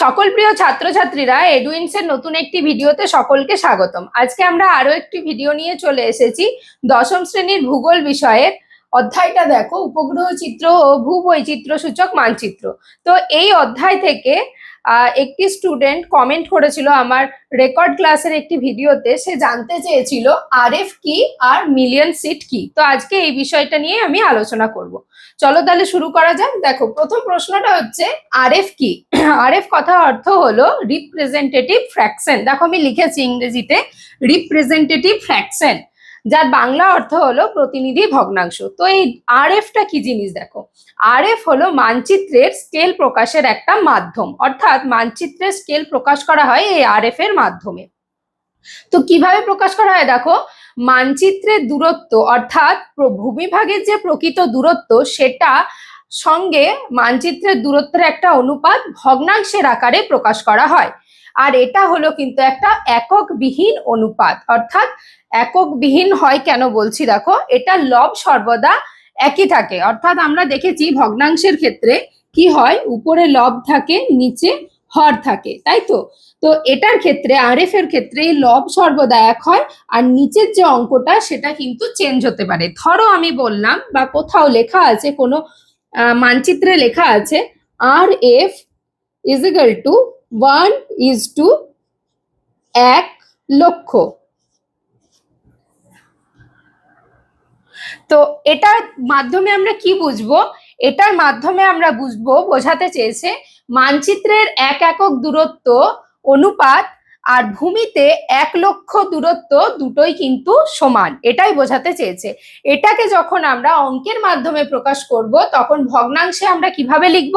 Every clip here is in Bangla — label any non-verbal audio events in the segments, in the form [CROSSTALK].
সকল প্রিয় ছাত্রছাত্রীরা এডুইন্সের নতুন একটি ভিডিওতে সকলকে স্বাগতম। আজকে আমরা আরও একটি ভিডিও নিয়ে চলে এসেছি দশম শ্রেণির ভূগোল বিষয়ের। অধ্যায়টা দেখো, উপগ্রহ চিত্র ও ভূবৈচিত্র্য সূচক মানচিত্র। তো এই অধ্যায় থেকে একটি স্টুডেন্ট কমেন্ট করেছিল আমার রেকর্ড ক্লাসের একটি ভিডিওতে, সে জানতে চেয়েছিল আরএফ কি আর মিলিয়ন সিট কি? তো আজকে এই বিষয়টা নিয়ে আমি আলোচনা করব। চলো তাহলে শুরু করা যাক। দেখো, প্রথম প্রশ্নটা হচ্ছে আরএফ কি? [CLEARS THROAT] আরএফ কথা অর্থ হলো রিপ্রেজেন্টেটিভ ফ্র্যাকশন দেখো আমি লিখেছি ইংরেজিতে রিপ্রেজেন্টেটিভ ফ্র্যাকশন যার বাংলা অর্থ হলো প্রতিনিধি ভগ্নাংশ। তো এই আর এফটা কি জিনিস দেখো? আরএফ হলো মানচিত্রের স্কেল প্রকাশের একটা মাধ্যম। অর্থাৎ মানচিত্রের স্কেল প্রকাশ করা হয় এই আরএফ এর মাধ্যমে। তো কীভাবে প্রকাশ করা হয় দেখো? মানচিত্রের দূরত্ব, অর্থাৎ ভূমিভাগের যে প্রকৃত দূরত্ব, সেটা সঙ্গে মানচিত্রের দূরত্বের একটা অনুপাত ভগ্নাংশের আকারে প্রকাশ করা হয়। আর এটা হলো কিন্তু একটা এককবিহীন অনুপাত। অর্থাৎ এককবিহীন হয় কেন বলছি দেখো, এটা লব সর্বদা একই থাকে। অর্থাৎ আমরা দেখেছি ভগ্নাংশের ক্ষেত্রে কি হয়, উপরে লব থাকে, নিচে হর থাকে, তাই তো? তো এটার ক্ষেত্রে আরএফ এর ক্ষেত্রে লব সর্বদা এক হয়, আর নিচের যে অঙ্কটা সেটা কিন্তু চেঞ্জ হতে পারে। ধরো আমি বললাম, বা কোথাও লেখা আছে কোনো মানচিত্রে লেখা আছে R F is equal to one is to এক লক্ষ। তো এটার মাধ্যমে আমরা কি বুঝব? এটার মাধ্যমে আমরা বুঝব, বোঝাতে চেয়েছে মানচিত্রের এক একক দূরত্ব অনুপাত আর ভূমিতে এক লক্ষ দূরত্ব দুটোই কিন্তু সমান। এটাই বোঝাতে চেয়েছে। এটাকে যখন আমরা অঙ্কের মাধ্যমে প্রকাশ করব, তখন ভগ্নাংশে আমরা কীভাবে লিখব?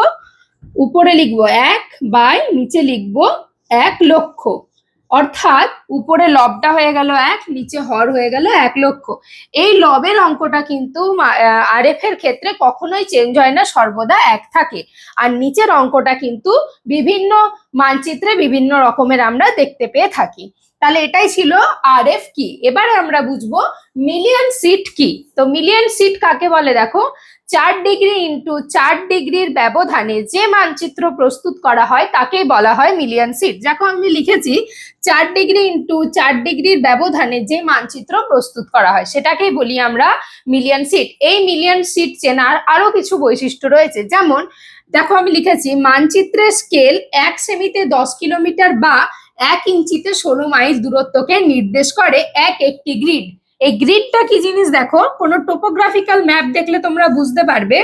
উপরে লিখব এক বাই নিচে লিখব এক লক্ষ। অর্থাৎ উপরে লবটা হয়ে গেল এক, নিচে হর হয়ে গেল এক লক্ষ। এই লবের অঙ্কটা কিন্তু আরএফ এর ক্ষেত্রে কখনোই চেঞ্জ হয় না, সর্বদা এক থাকে। আর নিচের অঙ্কটা কিন্তু বিভিন্ন মানচিত্রে বিভিন্ন রকমের আমরা দেখতে পেয়ে থাকি। তাহলে এটাই ছিল আরএফ কি? এবারে আমরা বুঝব মিলিয়ন সিট কি? তো মিলিয়ন সিট কাকে বলে দেখো? চার ডিগ্রি ইন্টু চার ডিগ্রির ব্যবধানে যে মানচিত্র প্রস্তুত করা হয়, তাকেই বলা হয় মিলিয়ন সিট যখন আমি লিখেছি, চার ডিগ্রি ইন্টু চার ডিগ্রির ব্যবধানে যে মানচিত্র প্রস্তুত করা হয়, সেটাকেই বলি আমরা মিলিয়ন সিট এই মিলিয়ন সিট চেনার আরও কিছু বৈশিষ্ট্য রয়েছে। যেমন, দেখো, আমি লিখেছি, মানচিত্রের স্কেল এক সেমিতে দশ কিলোমিটার বা এক ইঞ্চিতে ষোলো মাইল দূরত্বকে নির্দেশ করে এক একটি গ্রিড এই গ্রিডটা কি জিনিস দেখো? কোনো টোপোগ্রাফিক্যাল ম্যাপ দেখলে তোমরা বুঝতে পারবে,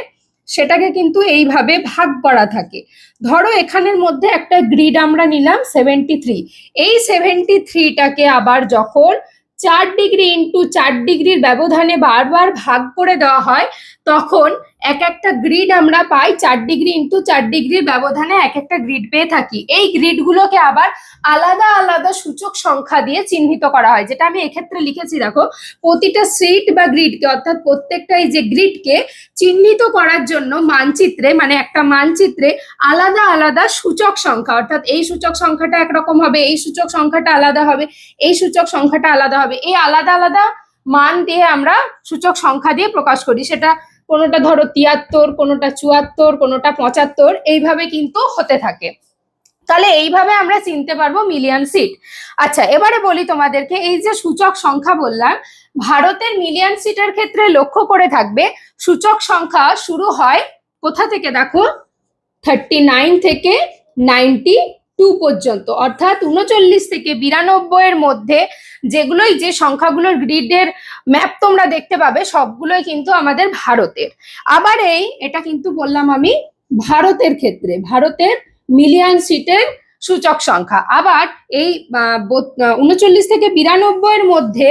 সেটাকে কিন্তু এইভাবে ভাগ করা থাকে। ধরো এখানের মধ্যে একটা গ্রিড আমরা নিলাম সেভেন্টি থ্রি এই সেভেন্টি থ্রিটাকে আবার যখন চার ডিগ্রি ইন্টু চার ডিগ্রির ব্যবধানে বারবার ভাগ করে দেওয়া হয়, তখন এক একটা গ্রিড আমরা পাই চার ডিগ্রি ইন্টু চার ডিগ্রির ব্যবধানে এক একটা গ্রিড পেয়ে থাকি। এই গ্রিডগুলোকে আবার আলাদা আলাদা সূচক সংখ্যা দিয়ে চিহ্নিত করা হয়, যেটা আমি এক্ষেত্রে লিখেছি, দেখো, প্রতিটা সিট বা গ্রিডকে অর্থাৎ প্রত্যেকটা এই যে গ্রিডকে চিহ্নিত করার জন্য মানচিত্রে মানে একটা মানচিত্রে আলাদা আলাদা সূচক সংখ্যা, অর্থাৎ এই সূচক সংখ্যাটা একরকম হবে, এই সূচক সংখ্যাটা আলাদা হবে, এই সূচক সংখ্যাটা আলাদা হবে, এই আলাদা আলাদা মান দিয়ে আমরা সূচক সংখ্যা দিয়ে প্রকাশ করি। সেটা কোনোটা ধরো তিয়াত্তর, কোনোটা চুয়াত্তর, কোনোটা পঁচাত্তর, এইভাবে কিন্তু হতে থাকে। তাহলে এইভাবে আমরা চিনতে পারব মিলিয়ন সিট। আচ্ছা এবারে বলি তোমাদেরকে, এই যে সূচক সংখ্যা বললাম, ভারতের মিলিয়ন সিটের ক্ষেত্রে লক্ষ্য করে থাকবে, সূচক সংখ্যা শুরু হয় কোথা থেকে দেখো? থার্টি নাইন থেকে নাইনটি টু পর্যন্ত, অর্থাৎ উনচল্লিশ থেকে বিরানব্বই এর মধ্যে যেগুলোই যে সংখ্যাগুলোর গ্রিডের ম্যাপ তোমরা দেখতে পাবে সবগুলোই কিন্তু আমাদের ভারতের। আবার এই, এটা কিন্তু বললাম আমি, ভারতের ক্ষেত্রে, ভারতের মিলিয়ন সিটের সূচক সংখ্যা। আবার এই উনচল্লিশ থেকে বিরানব্বই এর মধ্যে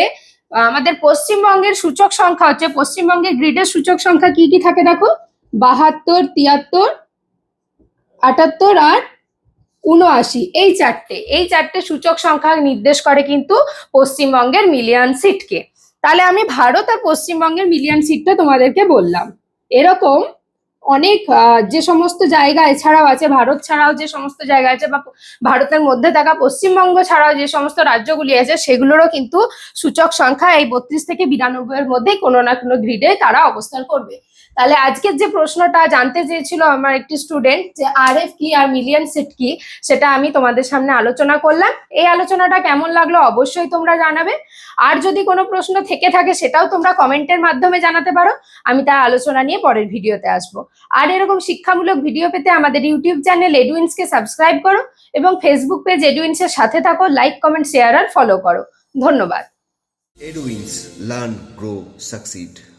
আমাদের পশ্চিমবঙ্গের সূচক সংখ্যা হচ্ছে, পশ্চিমবঙ্গের গ্রিডের সূচক সংখ্যা কি কি থাকে দেখো? বাহাত্তর, তিয়াত্তর, আটাত্তর আর উনআশি এই চারটে এই চারটে সূচক সংখ্যা নির্দেশ করে কিন্তু পশ্চিমবঙ্গের মিলিয়ন সিটকে তাহলে আমি ভারত আর পশ্চিমবঙ্গের মিলিয়ন সিটটা তোমাদেরকে বললাম। এরকম অনেক যে সমস্ত জায়গা এছাড়াও আছে, ভারত ছাড়াও যে সমস্ত জায়গা আছে বা ভারতের মধ্যে থাকা পশ্চিমবঙ্গ ছাড়াও যে সমস্ত রাজ্যগুলি আছে, সেগুলোরও কিন্তু সূচক সংখ্যা এই বত্রিশ থেকে বিরানব্বই এর মধ্যে কোনো না কোনো গ্রিডে তারা অবস্থান করবে। তাহলে আজকের যে প্রশ্নটা জানতে চেয়েছিল আমার একটি স্টুডেন্ট যে আর এফ কি আর মিলিয়ন সেট কি? সেটা আমি তোমাদের সামনে আলোচনা করলাম। এই আলোচনাটা কেমন লাগল অবশ্যই তোমরা জানাবে। আর যদি কোনো প্রশ্ন থেকে থাকে, সেটাও তোমরা কমেন্টের মাধ্যমে জানাতে পারো। আমি তার আলোচনা নিয়ে পরের ভিডিওতে আসব। আর এরকম শিক্ষামূলক ভিডিও পেতে আমাদের ইউটিউব চ্যানেল এডুইন্সকে সাবস্ক্রাইব করো এবং ফেসবুক পেজ এডুইন্সের সাথে থাকো লাইক কমেন্ট শেয়ার আর ফলো করো ধন্যবাদ এডুইন্স লার্ন গ্রো Succeed.